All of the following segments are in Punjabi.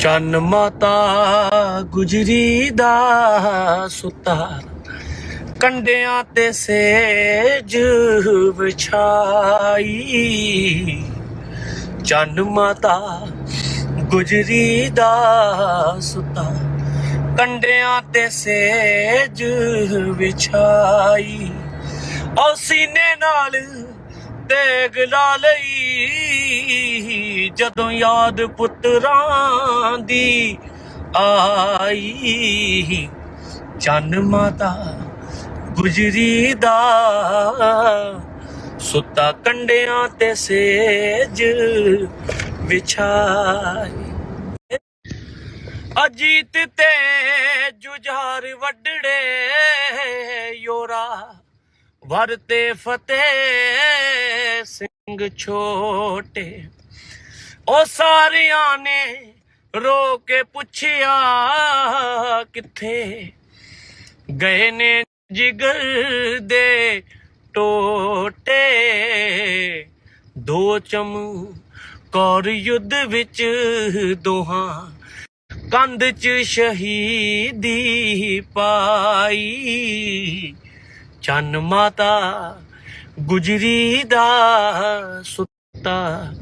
ਚੰਨ ਮਾਤਾ ਗੁਜਰੀ ਦਾ ਸੁੱਤਾ। ਕੰਡਿਆਂ ਤੇ ਸੇਜ ਵਿਛਾਈ। ਚੰਨ ਮਾਤਾ ਗੁਜਰੀ ਦਾ ਸੁੱਤਾ। ਕੰਡਿਆਂ ਤੇ ਸੇਜ ਵਿਛਾਈ। ਔ ਸੀਨੇ ਨਾਲ ਤੇਗ ਲਾ ਲਈ। ਜਦੋਂ ਯਾਦ ਪੁੱਤਰਾਂ ਦੀ ਆਈ। ਚੰਨ ਮਾਤਾ ਗੁਜਰੀ ਦਾ ਸੁੱਤਾ ਕੰਡਿਆਂ ਤੇ ਸੇਜ ਵਿਛਾਈ। ਅਜੀਤ ਤੇ ਜੁਝਾਰ ਵੱਡੜੇ ਵਰਤੇ ਫਤਿਹ ਸਿੰਘ ਛੋਟੇ। ਉਹ ਸਾਰਿਆਂ ਨੇ ਰੋ ਕੇ ਪੁੱਛਿਆ, ਕਿੱਥੇ? ਗਏ ਨੇ ਜਿਗਰ ਦੇ ਟੋਟੇ। ਦੋ ਚਮ ਕੌਰ ਯੁੱਧ ਵਿੱਚ ਦੋਹਾਂ ਕੰਧ ਚ ਸ਼ਹੀਦੀ ਪਾਈ। ਚੰਨ ਮਾਤਾ ਗੁਜਰੀ ਦਾ ਸੁੱਤਾ,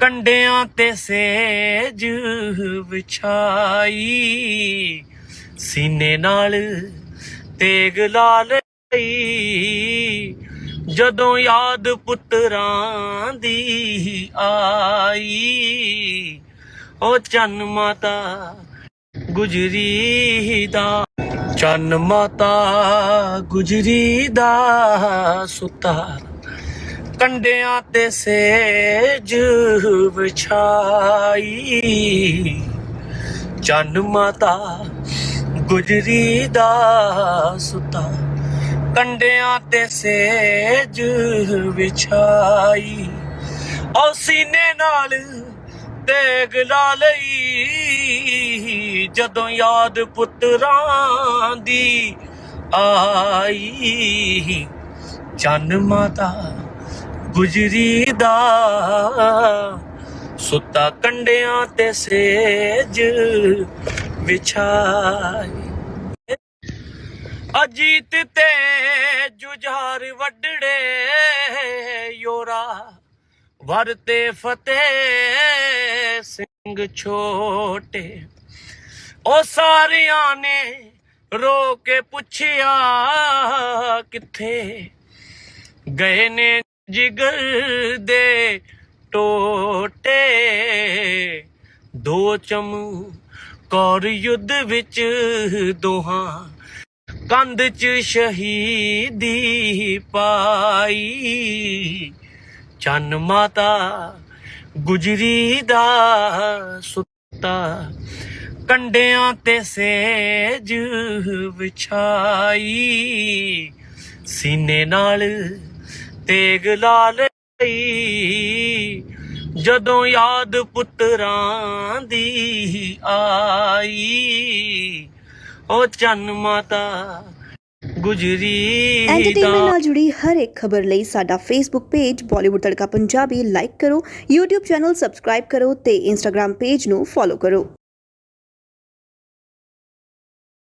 ਕੰਡਿਆਂ ਤੇ ਸੇਜ ਵਿਛਾਈ, ਸੀਨੇ ਨਾਲ ਤੇਗ ਲਾ ਲਈ। ਜਦੋਂ ਯਾਦ ਪੁੱਤਰਾਂ ਦੀ ਆਈ, ਉਹ ਚੰਨ ਮਾਤਾ ਗੁਜਰੀ ਦਾ ਚੰਨ ਮਾਤਾ ਗੁਜਰੀ ਦਾ ਸੁੱਤਾ। ਕੰਡਿਆਂ ਤੇ ਸੇਜ ਵਿਛਾਈ। ਚੰਨ ਮਾਤਾ ਗੁਜਰੀ ਦਾ ਸੁੱਤਾ। ਕੰਡਿਆਂ ਤੇ ਸੇਜ ਵਿਛਾਈ। ਔ ਸੀਨੇ ਨਾਲ ਤੇਗ ਲਾ ਲਈ। ਜਦੋਂ ਯਾਦ ਪੁੱਤਰਾਂ ਦੀ ਆਈ। ਚੰਨ ਮਾਤਾ ਗੁਜਰੀ ਦਾ ਸੁੱਤਾ ਕੰਡਿਆਂ ਤੇ ਸੇਜ ਵਿਛਾਈ। ਅਜੀਤ ਤੇ ਜੁਝਾਰ ਵੱਡੜੇ ਯੋਰਾ ਵਰਤੇ ਫਤਿਹ ਸਿੰਘ ਛੋਟੇ। ਉਹ ਸਾਰਿਆਂ ਨੇ ਰੋ ਕੇ ਪੁੱਛਿਆ, ਕਿੱਥੇ ਗਏ ਨੇ ਜਿਗਰ ਦੇ ਟੋਟੇ? ਦੋ ਚਮ ਕੌਰ ਯੁੱਧ ਵਿੱਚ ਦੋਹਾਂ ਕੰਧ ਚ ਸ਼ਹੀਦੀ ਪਾਈ। ਚੰਨ ਮਾਤਾ ਗੁਜਰੀ ਦਾ ਸੁੱਤਾ ਕੰਡਿਆਂ ਤੇ ਸੇਜ ਵਿਛਾਈ। ਸੀਨੇ ਨਾਲ ਤੇਗ ਲਾ ਲਈ। ਜਦੋਂ ਯਾਦ ਪੁੱਤਰਾਂ ਦੀ ਆਈ ਉਹ ਚੰਨ ਮਾਤਾ ਗੁਜਰੀ ਐਂਟਰਟੇਨਮੈਂਟ ਨਾਲ ਜੁੜੀ ਹਰ ਇੱਕ ਖਬਰ ਲਈ ਸਾਡਾ Facebook page Bollywood Tadka Punjabi like ਕਰੋ YouTube ਚੈਨਲ ਸਬਸਕ੍ਰਾਈਬ ਕਰੋ ਤੇ Instagram ਪੇਜ ਨੂੰ ਫੋਲੋ ਕਰੋ।